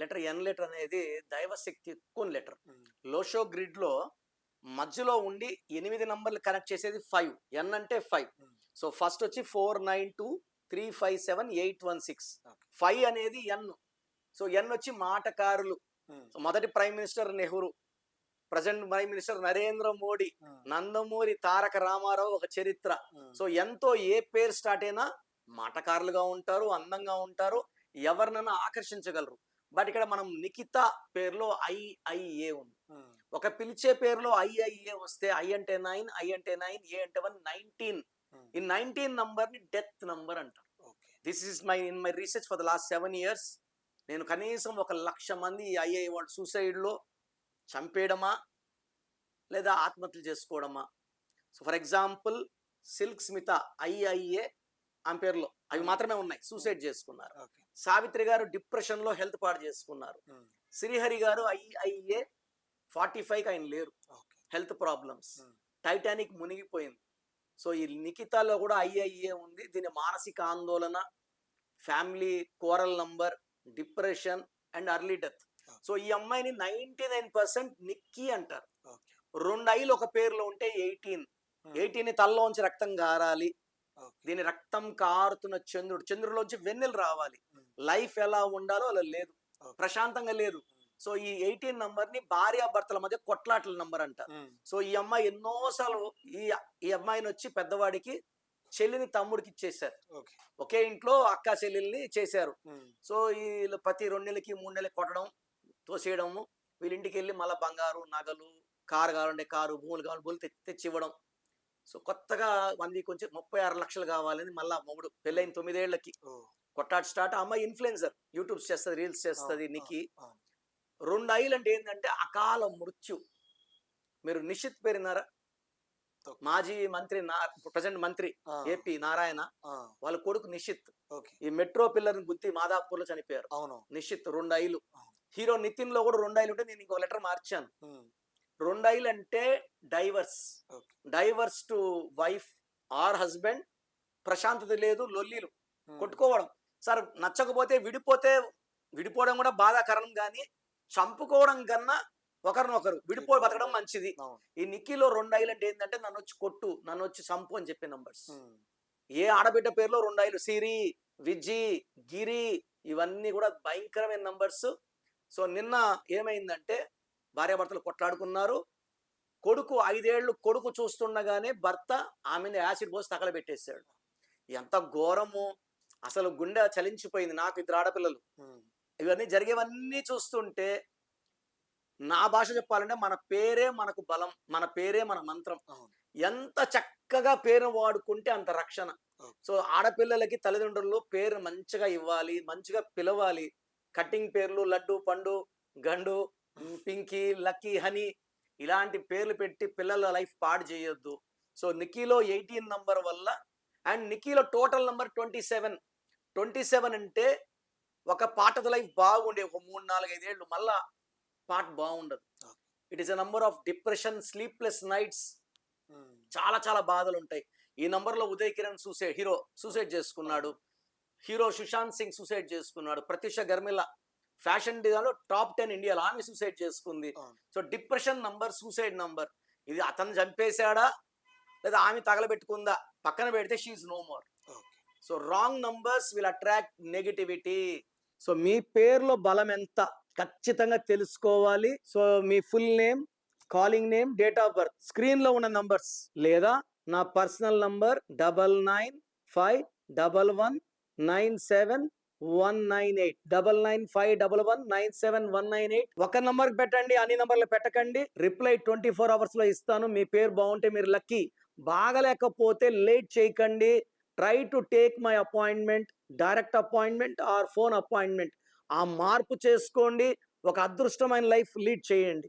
Letter N letter అనేది దైవశక్తి ఎక్కువ లెటర్. లోషో గ్రిడ్లో మధ్యలో ఉండి ఎనిమిది నంబర్లు కనెక్ట్ చేసేది ఫైవ్. ఎన్ అంటే ఫైవ్. సో ఫస్ట్ వచ్చి four nine two three five seven eight one six. Five అనేది ఎన్. సో ఎన్ వచ్చి మాటకారులు. మొదటి prime minister Nehru present prime minister Narendra Modi Nandamuri Taraka Ramarao ఒక చరిత్ర. సో ఎంతో ఏ పేరు స్టార్ట్ అయినా మాటకారులుగా ఉంటారు అందంగా ఉంటారు. ఎవరినైనా ఆకర్షించగలరు. బట్ ఇక్కడ మనం నిఖిత పేరులో ఐఐఏ ఉంది. ఒక పిలిచే పేరులో ఐఐఏ వస్తే ఐ అంటే నైన్ ఐ అంటే నైన్ ఏ అంటే వన్ నైన్టీన్. ఈ నైన్టీన్ నంబర్ని డెత్ నంబర్ అంటారు. Okay. This is my in my research for the last seven years నేను కనీసం ఒక లక్ష మంది ఐఐ వాళ్ళు సూసైడ్లో చంపేయడమా? లేదా ఆత్మహత్యలు చేసుకోవడమా? So for example silk Smitha I I A ఆమె పేరులో అవి మాత్రమే ఉన్నాయి. సూసైడ్ చేసుకున్నారు. సావిత్రి గారు డిప్రెషన్లో హెల్త్ పాడు చేసుకున్నారు. శ్రీహరి గారు ఐఐఏ ఫార్టీ ఫైవ్ ఆయన లేరు. Health problems. టైటానిక్ మునిగిపోయింది. సో ఈ నిఖితాలో కూడా ఐఐఏ ఉంది. దీని మానసిక ఆందోళన family quarrel number depression and early death. So ఈ అమ్మాయిని నైన్టీ నైన్ పర్సెంట్ నిక్కీ అంటారు. రెండు ఐలు ఒక పేరులో ఉంటే ఎయిటీన్. ఎయిటీన్ తలలోంచి రక్తం గారాలి. దీని రక్తం కారుతున్న చంద్రుడు చంద్రుడిలోంచి వెన్నెలు రావాలి. లైఫ్ ఎలా ఉండాలో అలా లేదు. ప్రశాంతంగా లేదు. సో ఈ ఎయిటీన్ నంబర్ని భార్యాభర్తల మధ్య కొట్లాటల నంబర్ ఉమ్, సో ఈ అమ్మాయి ఎన్నోసార్లు ఈ ఈ అమ్మాయిని వచ్చి పెద్దవాడికి చెల్లిని తమ్ముడికి ఇచ్చేసారు ఒకే ఇంట్లో అక్క చెల్లెల్ని చేశారు. సో వీళ్ళు ప్రతి రెండు నెలలకి మూడు నెలలకి కొట్టడం తోసేయడము వీళ్ళ ఇంటికి వెళ్ళి మళ్ళీ బంగారు నగలు కారు కావాలంటే కారు భూములు కావాలి భూములు తెచ్చి ఇవ్వడం సో కొత్తగా వన్ వీక్ వచ్చి ముప్పై ఆరు లక్షలు కావాలని మళ్ళా మొగుడు పెళ్ళైన తొమ్మిదేళ్ళకి కొట్టాడు స్టార్ట్. ఆ అమ్మాయి ఇన్ఫ్లుయెన్సర్ యూట్యూబ్స్ చేస్తుంది రీల్స్ చేస్తుంది నికి రెండు ఐలు అంటే ఏంటంటే అకాల మృత్యు. మీరు నిశ్చిత్ పేరున్నారా? ఓకే. మాజీ మంత్రి ప్రజెంట్ మంత్రి ఏపీ నారాయణ వాళ్ళ కొడుకు నిశ్చిత్. ఓకే. ఈ మెట్రో పిల్లర్ని గుద్ది మాదాపూర్లో చనిపోయారు. అవును నిశ్చిత్ రెండు ఐలు. హీరో నితిన్లో కూడా రెండు ఐలు ఉంటే నేను ఇంకో లెటర్ మార్చాను. ఉమ్, రెండు ఐలు అంటే divorce divorce to wife or husband ప్రశాంతత లేదు లొల్లీలు. కొట్టుకోవడం. సార్ నచ్చకపోతే విడిపోతే విడిపోవడం కూడా బాధాకరం కానీ చంపుకోవడం కన్నా ఒకరినొకరు విడిపో బతకడం మంచిది. ఈ నిక్కీలో రెండు ఐలు అంటే ఏంటంటే నన్ను వచ్చి కొట్టు నన్ను వచ్చి చంపు అని చెప్పే నంబర్స్. ఏ ఆడబిడ్డ పేరులో రెండు ఐలు సిరి విజ్జి గిరి ఇవన్నీ కూడా భయంకరమైన నంబర్స్. సో నిన్న ఏమైందంటే భార్యాభర్తలు కొట్లాడుకున్నారు. కొడుకు ఐదేళ్ళు కొడుకు చూస్తుండగానే భర్త ఆమెను యాసిడ్ పోసి తగలబెట్టేశాడు. ఎంత ఘోరము! అసలు గుండె చలించిపోయింది నాకు ఇద్దరు ఆడపిల్లలు. ఇవన్నీ జరిగేవన్నీ చూస్తుంటే నా భాష చెప్పాలంటే మన పేరే మనకు బలం మన పేరే మన మంత్రం. ఎంత చక్కగా పేరు వాడుకుంటే అంత రక్షణ. సో ఆడపిల్లలకి తల్లిదండ్రులు పేరు మంచిగా ఇవ్వాలి మంచిగా పిలవాలి. కటింగ్ పేర్లు లడ్డు పండు గండు పింకీ లక్కీ హనీ ఇలాంటి పేర్లు పెట్టి పిల్లల లైఫ్ పాడు చేయొద్దు. సో నిక్కీలో ఎయిటీన్ నంబర్ వల్ల and నిక్కీలో total number twenty seven. Twenty seven అంటే ఒక పాటది లైఫ్ బాగుండే ఒక మూడు నాలుగు ఐదేళ్ళు మళ్ళా పాట బాగుండదు. It is a number of depression sleepless nights చాలా చాలా బాధలు ఉంటాయి ఈ నంబర్లో Uday Kiran suicide hero suicide చేసుకున్నాడు. హీరో సుశాంత్ సింగ్ సూసైడ్ చేసుకున్నాడు. ప్రత్యూష గర్మిల ఫ్యాషన్ డిజైన్లో టాప్ టెన్ ఇండియాలో ఆమె సూసైడ్ చేసుకుంది. So depression number suicide number. ఇది అతను చంపేశాడా? లేదా ఆమె తగలబెట్టుకుందా? పక్కన పెడితే she no more. So wrong numbers will attract negativity. So మీ పేరులో బలం ఎంత? ఖచ్చితంగా తెలుసుకోవాలి. So me full name calling name date of birth. స్క్రీన్లో ఉన్న నంబర్స్ లేదా నా personal number double nine five double one nine seven one nine eight double nine five double one nine seven one nine eight ఒక number పెట్టండి అన్ని నంబర్లు పెట్టకండి. Reply twenty four అవర్స్లో ఇస్తాను మీ పేరు బాగుంటే మీరు లక్కీ. బాగలేకపోతే లేట్ చేయకండి. Try to take my appointment direct appointment or phone appointment. ఆ మార్పు చేసుకోండి ఒక అదృష్టమైన లైఫ్ లీడ్ చేయండి.